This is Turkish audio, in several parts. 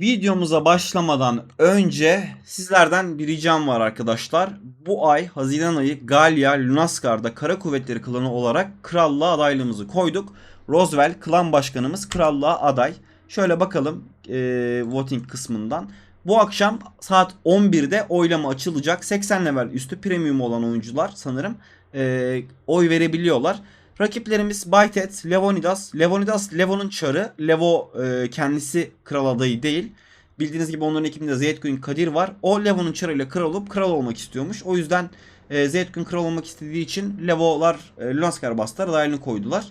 Videomuza başlamadan önce sizlerden bir ricam var arkadaşlar. Bu ay Haziran ayı Galya Lunaskar'da Kara Kuvvetleri Klanı olarak krallığa adaylığımızı koyduk. Roosevelt klan başkanımız krallığa aday. Şöyle bakalım eee, voting kısmından. Bu akşam saat 11'de oylama açılacak. 80 level üstü premium olan oyuncular sanırım eee, oy verebiliyorlar. Rakiplerimiz Baytet, Levonidas. Levonidas Levo'nun çarı. Levo e, kendisi kral adayı değil. Bildiğiniz gibi onların ekibinde Zeytgun Kadir var. O Levo'nun çarıyla kral olup kral olmak istiyormuş. O yüzden e, Zeytgun kral olmak istediği için Levo'lar e, Lunaskar bastılar. Adaylığını koydular.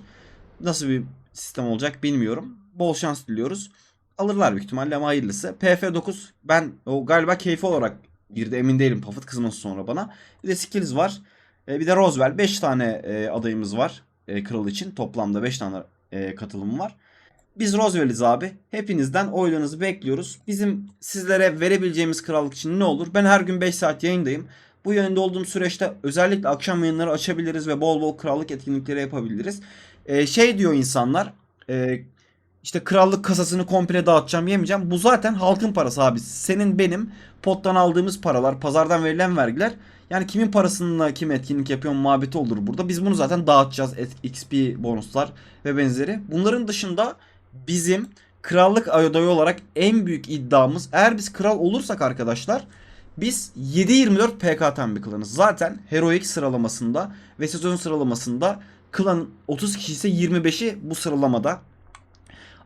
Nasıl bir sistem olacak bilmiyorum. Bol şans diliyoruz. Alırlar büyük ihtimalle ama hayırlısı. PF9 ben o galiba keyfi olarak girdi emin değilim Puffet kızması sonra bana. Bir de Skills var. E, bir de Roosevelt 5 tane e, adayımız var e, kral için. Toplamda 5 tane e, katılım var. Biz Roosevelt'iz abi. Hepinizden oylarınızı bekliyoruz. Bizim sizlere verebileceğimiz krallık için ne olur? Ben her gün 5 saat yayındayım. Bu yayında olduğum süreçte özellikle akşam yayınları açabiliriz ve bol bol krallık etkinlikleri yapabiliriz. E, şey diyor insanlar. E, işte krallık kasasını komple dağıtacağım yemeyeceğim. Bu zaten halkın parası abi. Senin benim pottan aldığımız paralar, pazardan verilen vergiler. Yani kimin parasıyla kim etkinlik yapıyor muhabbeti olur burada. Biz bunu zaten dağıtacağız. XP bonuslar ve benzeri. Bunların dışında bizim krallık adayı olarak en büyük iddiamız eğer biz kral olursak arkadaşlar biz 7-24 PK bir klanız. Zaten Heroic sıralamasında ve sezon sıralamasında klan 30 kişi ise 25'i bu sıralamada.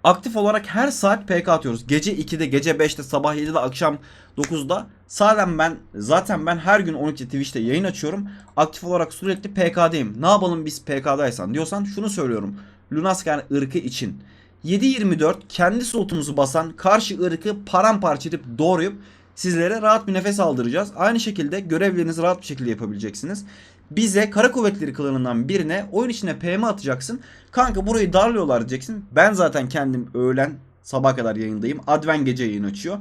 Aktif olarak her saat PK atıyoruz. Gece 2'de, gece 5'te, sabah 7'de, akşam 9'da. Zaten ben zaten ben her gün 12 Twitch'te yayın açıyorum. Aktif olarak sürekli PK'dayım. Ne yapalım biz PK'daysan diyorsan şunu söylüyorum. Lunaskar ırkı için 7-24 kendi slotumuzu basan karşı ırkı paramparça edip doğrayıp sizlere rahat bir nefes aldıracağız. Aynı şekilde görevlerinizi rahat bir şekilde yapabileceksiniz. Bize Kara Kuvvetleri klanından birine oyun içine PM atacaksın. Kanka burayı darlıyorlar diyeceksin. Ben zaten kendim öğlen sabah kadar yayındayım. Adven gece yayın açıyor.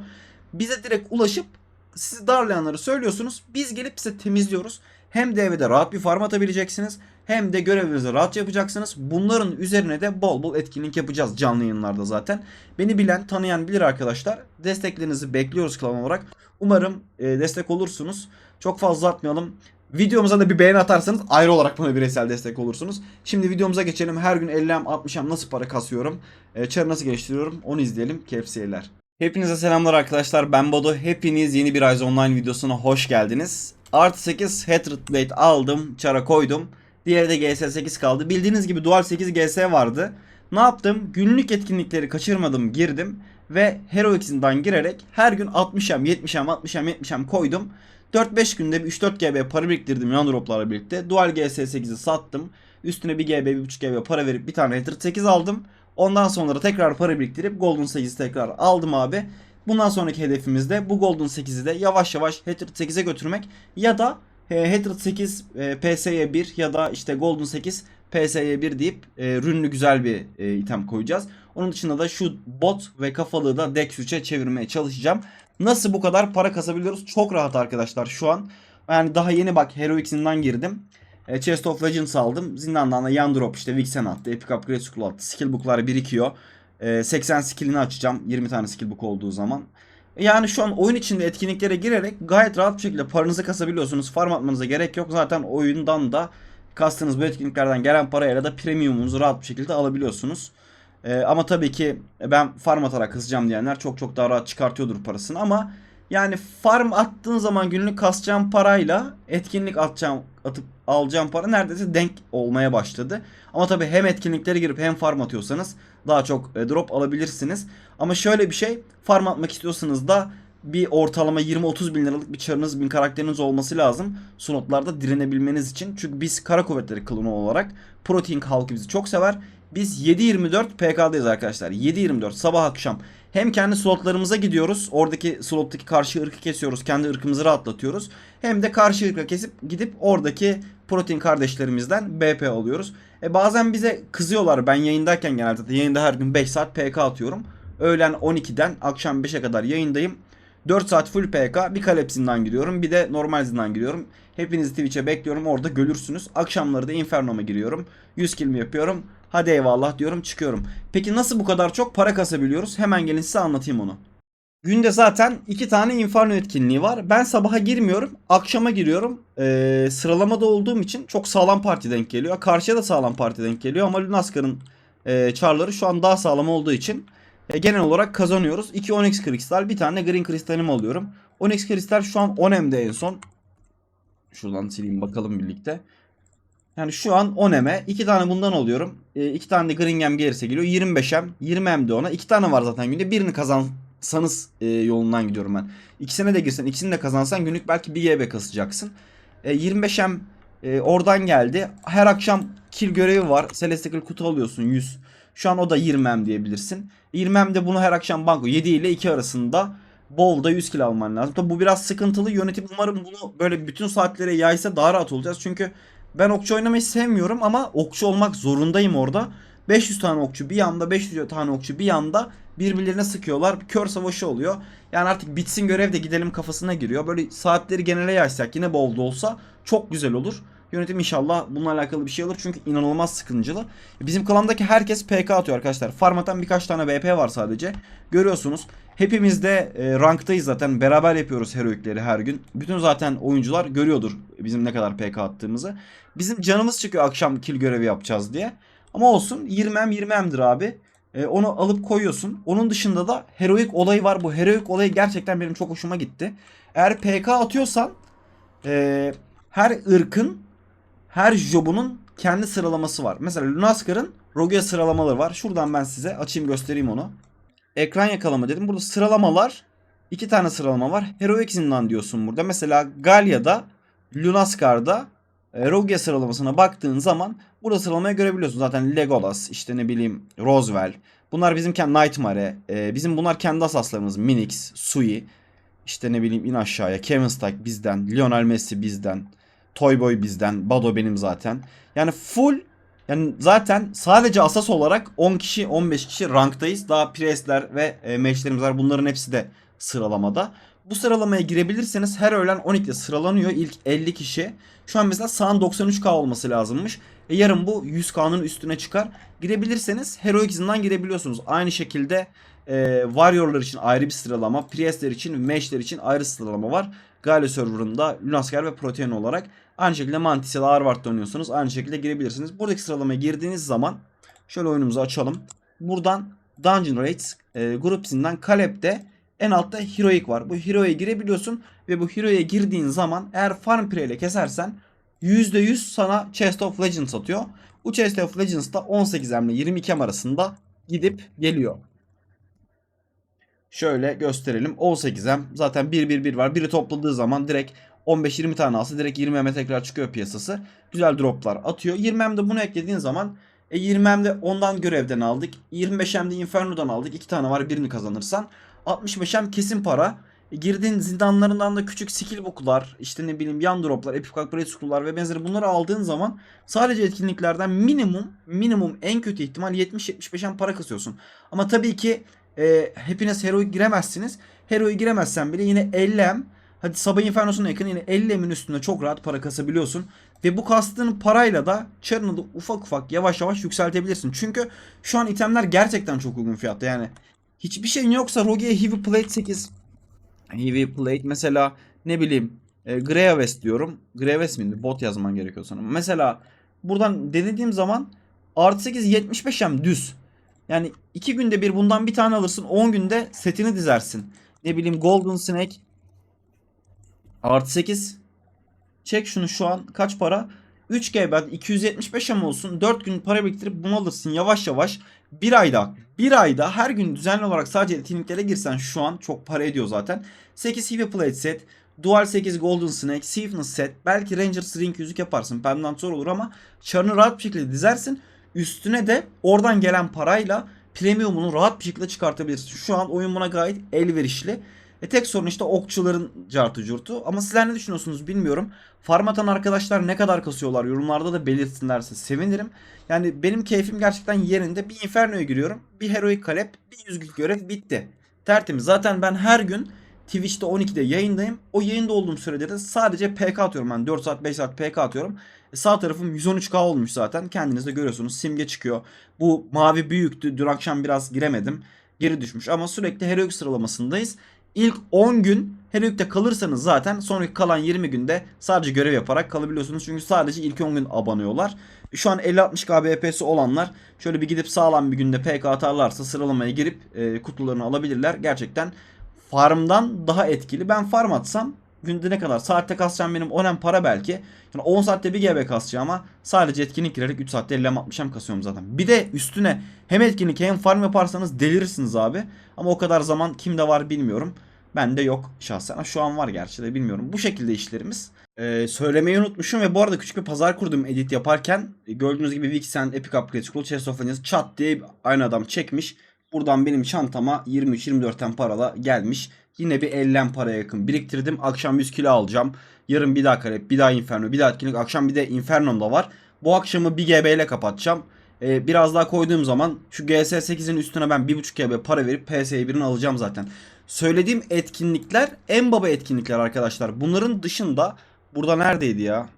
Bize direkt ulaşıp sizi darlayanları söylüyorsunuz. Biz gelip size temizliyoruz. Hem de evde rahat bir farm atabileceksiniz. Hem de görevlerinizi rahat yapacaksınız. Bunların üzerine de bol bol etkinlik yapacağız canlı yayınlarda zaten. Beni bilen, tanıyan bilir arkadaşlar. Desteklerinizi bekliyoruz klan olarak. Umarım e, destek olursunuz. Çok fazla atmayalım. Videomuza da bir beğeni atarsanız ayrı olarak bana bireysel destek olursunuz. Şimdi videomuza geçelim. Her gün 50'm 60'am nasıl para kasıyorum? E, çarı nasıl geliştiriyorum? Onu izleyelim. Keyif. Hepinize selamlar arkadaşlar. Ben Bodo. Hepiniz yeni bir Rise Online videosuna hoş geldiniz. Artı 8 Hatred Blade aldım. Çara koydum. Diğeri de GS8 kaldı. Bildiğiniz gibi Dual 8 GS vardı. Ne yaptım? Günlük etkinlikleri kaçırmadım girdim. Ve Heroics'inden girerek her gün 60'am 70'am 60'am 70'am koydum. 4-5 günde bir 3-4 GB para biriktirdim yan droplarla birlikte. Dual GS8'i sattım. Üstüne 1 GB 1.5 GB para verip bir tane Hatred 8 aldım. Ondan sonra tekrar para biriktirip Golden 8'i tekrar aldım abi. Bundan sonraki hedefimiz de bu Golden 8'i de yavaş yavaş Hatred 8'e götürmek ya da Hatred 8 e, PS'ye 1 ya da işte Golden 8 PS'ye 1 deyip e, rünlü güzel bir e, item koyacağız. Onun dışında da şu bot ve kafalığı da Dex 3'e çevirmeye çalışacağım. Nasıl bu kadar para kasabiliyoruz? Çok rahat arkadaşlar şu an. Yani daha yeni bak Heroics'inden girdim. E, Chest of Legends aldım. Zindandan da yan işte Vixen attı. Epic Upgrade Scroll attı. Skill book'lar birikiyor. E, 80 skill'ini açacağım. 20 tane skill book olduğu zaman. Yani şu an oyun içinde etkinliklere girerek gayet rahat bir şekilde paranızı kasabiliyorsunuz. Farm atmanıza gerek yok. Zaten oyundan da kastığınız bu etkinliklerden gelen parayla da premiumunuzu rahat bir şekilde alabiliyorsunuz. Ee, ama tabii ki ben farm atarak kısacağım diyenler çok çok daha rahat çıkartıyordur parasını ama yani farm attığın zaman günlük kasacağım parayla etkinlik atacağım atıp alacağım para neredeyse denk olmaya başladı. Ama tabii hem etkinliklere girip hem farm atıyorsanız daha çok e, drop alabilirsiniz. Ama şöyle bir şey farm atmak istiyorsanız da bir ortalama 20-30 bin liralık bir çarınız, bin karakteriniz olması lazım. Slotlarda direnebilmeniz için. Çünkü biz kara kuvvetleri klonu olarak Protein halkı bizi çok sever. Biz 7-24 PK'dayız arkadaşlar. 7-24 sabah akşam. Hem kendi slotlarımıza gidiyoruz. Oradaki slottaki karşı ırkı kesiyoruz. Kendi ırkımızı rahatlatıyoruz. Hem de karşı ırkı kesip gidip oradaki protein kardeşlerimizden BP alıyoruz. E bazen bize kızıyorlar. Ben yayındayken genelde de yayında her gün 5 saat PK atıyorum. Öğlen 12'den akşam 5'e kadar yayındayım. 4 saat full PK bir kalep zindan giriyorum bir de normal zindan giriyorum. Hepinizi Twitch'e bekliyorum orada görürsünüz. Akşamları da Inferno'ma giriyorum. 100 kill yapıyorum. Hadi eyvallah diyorum çıkıyorum. Peki nasıl bu kadar çok para kasabiliyoruz? Hemen gelin size anlatayım onu. Günde zaten iki tane Inferno etkinliği var. Ben sabaha girmiyorum. Akşama giriyorum. Ee, sıralamada olduğum için çok sağlam parti denk geliyor. Karşıya da sağlam parti denk geliyor. Ama Lunaskar'ın e, çarları şu an daha sağlam olduğu için e, genel olarak kazanıyoruz. 2 Onyx kristal bir tane Green kristalimi alıyorum. Onyx kristal şu an 10M'de en son. Şuradan sileyim bakalım birlikte. Yani şu an 10M'e 2 tane bundan alıyorum. 2 tane de Green Gem gelirse geliyor. 25M. 20M de ona. 2 tane var zaten günde. Birini kazansanız e, yolundan gidiyorum ben. İkisine de girsen ikisini de kazansan günlük belki 1 GB kasacaksın. E, 25M e, oradan geldi. Her akşam kill görevi var. Celestial kutu alıyorsun 100. Şu an o da 20M diyebilirsin. 20M de bunu her akşam banko 7 ile 2 arasında Bowl'da 100 kill alman lazım. Tabi bu biraz sıkıntılı. Yönetim umarım bunu böyle bütün saatlere yaysa daha rahat olacağız. Çünkü ben okçu oynamayı sevmiyorum ama okçu olmak zorundayım orada. 500 tane okçu bir yanda 500 tane okçu bir yanda birbirlerine sıkıyorlar. Kör savaşı oluyor. Yani artık bitsin görev de gidelim kafasına giriyor. Böyle saatleri genele yaysak yine bowl'da olsa çok güzel olur. Yönetim inşallah bununla alakalı bir şey olur çünkü inanılmaz sıkıntılı. Bizim klandaki herkes PK atıyor arkadaşlar. Farmatan birkaç tane BP var sadece. Görüyorsunuz. Hepimiz de e, ranktayız zaten. Beraber yapıyoruz heroikleri her gün. Bütün zaten oyuncular görüyordur bizim ne kadar PK attığımızı. Bizim canımız çıkıyor akşam kill görevi yapacağız diye. Ama olsun 20M 20M'dir abi. E, onu alıp koyuyorsun. Onun dışında da heroik olayı var. Bu heroik olayı gerçekten benim çok hoşuma gitti. Eğer PK atıyorsan e, her ırkın her jobunun kendi sıralaması var. Mesela Lunaskar'ın Rogue sıralamaları var. Şuradan ben size açayım göstereyim onu. Ekran yakalama dedim. Burada sıralamalar iki tane sıralama var. Heroic zindan diyorsun burada. Mesela Galya'da Lunaskar'da e, Rogue sıralamasına baktığın zaman burada sıralamayı görebiliyorsun. Zaten Legolas, işte ne bileyim Roswell. Bunlar bizim kendi Nightmare. E, bizim bunlar kendi asaslarımız. Minix, Sui. işte ne bileyim in aşağıya. Kevin Stark bizden. Lionel Messi bizden. Toyboy bizden. Bado benim zaten. Yani full yani zaten sadece asas olarak 10 kişi 15 kişi ranktayız. Daha presler ve e, matchlerimiz var. Bunların hepsi de sıralamada. Bu sıralamaya girebilirseniz her öğlen 12'de sıralanıyor ilk 50 kişi. Şu an mesela sağın 93k olması lazımmış. E yarın bu 100k'nın üstüne çıkar. Girebilirseniz Heroic izinden girebiliyorsunuz. Aynı şekilde e, Warrior'lar için ayrı bir sıralama, Priest'ler için, Mash'ler için ayrı sıralama var. Gale serverında Lunasker ve Protean olarak. Aynı şekilde Mantis ya da Harvard'da oynuyorsanız aynı şekilde girebilirsiniz. Buradaki sıralamaya girdiğiniz zaman şöyle oyunumuzu açalım. Buradan Dungeon Raids e, grup Kalep'te en altta Heroic var. Bu Heroic'e girebiliyorsun ve bu Heroic'e girdiğin zaman eğer Farm Pre ile kesersen %100 sana Chest of Legends atıyor. Bu Chest of Legends da 18 M ile 22 M arasında gidip geliyor. Şöyle gösterelim. 18M zaten 1-1-1 var. Biri topladığı zaman direkt 15-20 tane alsa direkt 20M'e tekrar çıkıyor piyasası. Güzel droplar atıyor. 20M'de bunu eklediğin zaman e 20M'de ondan görevden aldık. 25M'de Inferno'dan aldık. 2 tane var birini kazanırsan. 65M kesin para. E girdiğin zindanlarından da küçük skill book'lar, işte ne bileyim yan droplar, epic upgrade school'lar ve benzeri bunları aldığın zaman sadece etkinliklerden minimum minimum en kötü ihtimal 70-75'en para kasıyorsun. Ama tabii ki e, hepiniz Hero'yu giremezsiniz. Hero'yu giremezsen bile yine 50M hadi Sabah Inferno'suna yakın yine 50M'in üstünde çok rahat para kasabiliyorsun. Ve bu kastığın parayla da da ufak ufak yavaş yavaş yükseltebilirsin. Çünkü şu an itemler gerçekten çok uygun fiyatta yani. Hiçbir şeyin yoksa Rogue'ye Heavy Plate 8 Heavy Plate mesela ne bileyim e, Graves diyorum. Graves miydi? Bot yazman gerekiyor sana. Mesela buradan denediğim zaman artı 8 75M düz. Yani 2 günde bir bundan bir tane alırsın. 10 günde setini dizersin. Ne bileyim Golden Snake artı 8 çek şunu şu an kaç para? 3 GB 275 M olsun. 4 gün para biriktirip bunu alırsın yavaş yavaş. Bir ayda bir ayda her gün düzenli olarak sadece etkinliklere girsen şu an çok para ediyor zaten. 8 Heavy Plate set, Dual 8 Golden Snake, Swiftness set, belki Ranger Ring yüzük yaparsın. Pendant zor olur ama çarını rahat bir şekilde dizersin. Üstüne de oradan gelen parayla premiumunu rahat bir şekilde çıkartabilirsin. Şu an oyun buna gayet elverişli. E tek sorun işte okçuların cartı curtu. Ama sizler ne düşünüyorsunuz bilmiyorum. Farm atan arkadaşlar ne kadar kasıyorlar yorumlarda da belirtsinlerse sevinirim. Yani benim keyfim gerçekten yerinde. Bir Inferno'ya giriyorum. Bir Heroic Kalep. Bir yüzgük görev bitti. Tertemiz. Zaten ben her gün Twitch'te 12'de yayındayım. O yayında olduğum sürede de sadece PK atıyorum. Ben 4 saat 5 saat PK atıyorum. E sağ tarafım 113k olmuş zaten. Kendiniz de görüyorsunuz. Simge çıkıyor. Bu mavi büyüktü. Dün akşam biraz giremedim. Geri düşmüş ama sürekli Heroic sıralamasındayız. İlk 10 gün her yükte kalırsanız zaten sonraki kalan 20 günde sadece görev yaparak kalabiliyorsunuz. Çünkü sadece ilk 10 gün abanıyorlar. Şu an 50-60 KBP'si olanlar şöyle bir gidip sağlam bir günde PK atarlarsa sıralamaya girip e, kutularını alabilirler. Gerçekten farmdan daha etkili. Ben farm atsam günde ne kadar? Saatte kasacağım benim 10 para belki. Yani 10 saatte bir GB kasacağım ama sadece etkinlik girerek 3 saatte 50 60 kasıyorum zaten. Bir de üstüne hem etkinlik hem farm yaparsanız delirirsiniz abi. Ama o kadar zaman kimde var bilmiyorum. Bende yok şahsen. Şu an var gerçi de bilmiyorum. Bu şekilde işlerimiz. Ee, söylemeyi unutmuşum ve bu arada küçük bir pazar kurdum edit yaparken. E, Gördüğünüz gibi Vixen Epic Upgrade School Chest of Wonders çat diye aynı adam çekmiş. Buradan benim çantama 23-24'ten parala gelmiş. Yine bir 50 paraya yakın biriktirdim. Akşam 100 kilo alacağım. Yarın bir daha kare, bir daha Inferno, bir daha etkinlik. Akşam bir de Inferno'm da var. Bu akşamı 1 GB ile kapatacağım. Ee, biraz daha koyduğum zaman şu GS8'in üstüne ben 1.5 GB para verip PS1'ini alacağım zaten. Söylediğim etkinlikler en baba etkinlikler arkadaşlar. Bunların dışında burada neredeydi ya?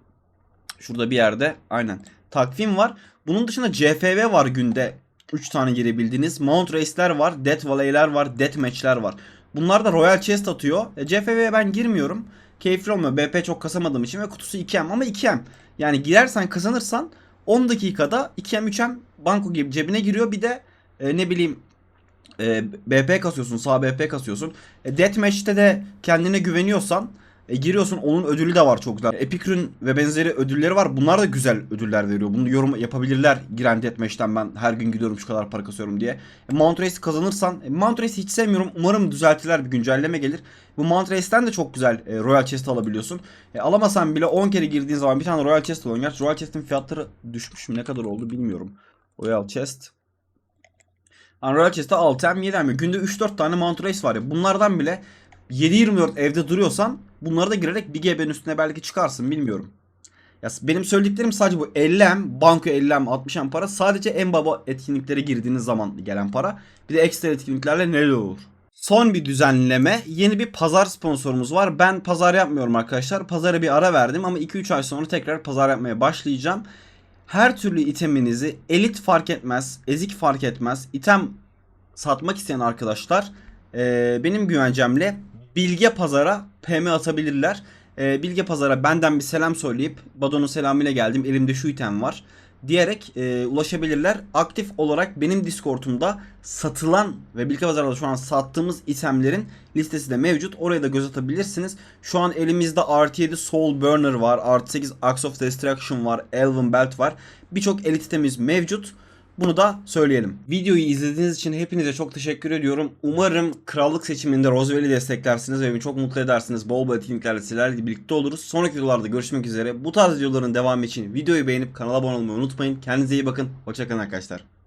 Şurada bir yerde. Aynen. Takvim var. Bunun dışında CFV var günde 3 tane girebildiğiniz. Mount Race'ler var. Death Valley'ler var. Death Match'ler var. Bunlar da Royal Chest atıyor. E, CFV'ye ben girmiyorum. Keyifli olmuyor. BP çok kasamadığım için ve kutusu 2M ama 2M. Yani girersen kazanırsan 10 dakikada 2M 3M banko gibi cebine giriyor. Bir de e, ne bileyim e, BP kasıyorsun, sağ BP kasıyorsun. E, Deathmatch'te de kendine güveniyorsan e, giriyorsun onun ödülü de var çok güzel. Epic Rune ve benzeri ödülleri var. Bunlar da güzel ödüller veriyor. Bunu yorum yapabilirler giren Deathmatch'ten ben her gün gidiyorum şu kadar para kasıyorum diye. E, Mount Race kazanırsan, e, Mount Race'i hiç sevmiyorum. Umarım düzeltiler bir güncelleme gelir. Bu Mount Race'ten de çok güzel e, Royal Chest alabiliyorsun. E, alamasan bile 10 kere girdiğin zaman bir tane Royal Chest alıyorsun. Gerçi Royal Chest'in fiyatları düşmüş mü ne kadar oldu bilmiyorum. Royal Chest. Unreal Chest'te 6M 7M. Günde 3-4 tane Mount Race var ya. Bunlardan bile 7-24 evde duruyorsan bunları da girerek bir GB'nin üstüne belki çıkarsın bilmiyorum. Ya benim söylediklerim sadece bu 50M, banko 50M, 60M para sadece en baba etkinliklere girdiğiniz zaman gelen para. Bir de ekstra etkinliklerle neler olur? Son bir düzenleme. Yeni bir pazar sponsorumuz var. Ben pazar yapmıyorum arkadaşlar. Pazara bir ara verdim ama 2-3 ay sonra tekrar pazar yapmaya başlayacağım. Her türlü iteminizi elit fark etmez, ezik fark etmez. item satmak isteyen arkadaşlar e, benim güvencemle Bilge Pazar'a PM atabilirler. E, Bilge Pazar'a benden bir selam söyleyip Bado'nun selamıyla geldim elimde şu item var diyerek e, ulaşabilirler. Aktif olarak benim Discord'umda satılan ve Bilge Pazar'da şu an sattığımız itemlerin listesi de mevcut. Oraya da göz atabilirsiniz. Şu an elimizde artı 7 Soul Burner var. Artı 8 Axe of Destruction var. Elven Belt var. Birçok elit itemiz mevcut. Bunu da söyleyelim. Videoyu izlediğiniz için hepinize çok teşekkür ediyorum. Umarım krallık seçiminde Roosevelt'i desteklersiniz ve beni çok mutlu edersiniz. Bol bol etkinliklerle sizlerle birlikte oluruz. Sonraki videolarda görüşmek üzere. Bu tarz videoların devamı için videoyu beğenip kanala abone olmayı unutmayın. Kendinize iyi bakın. Hoşçakalın arkadaşlar.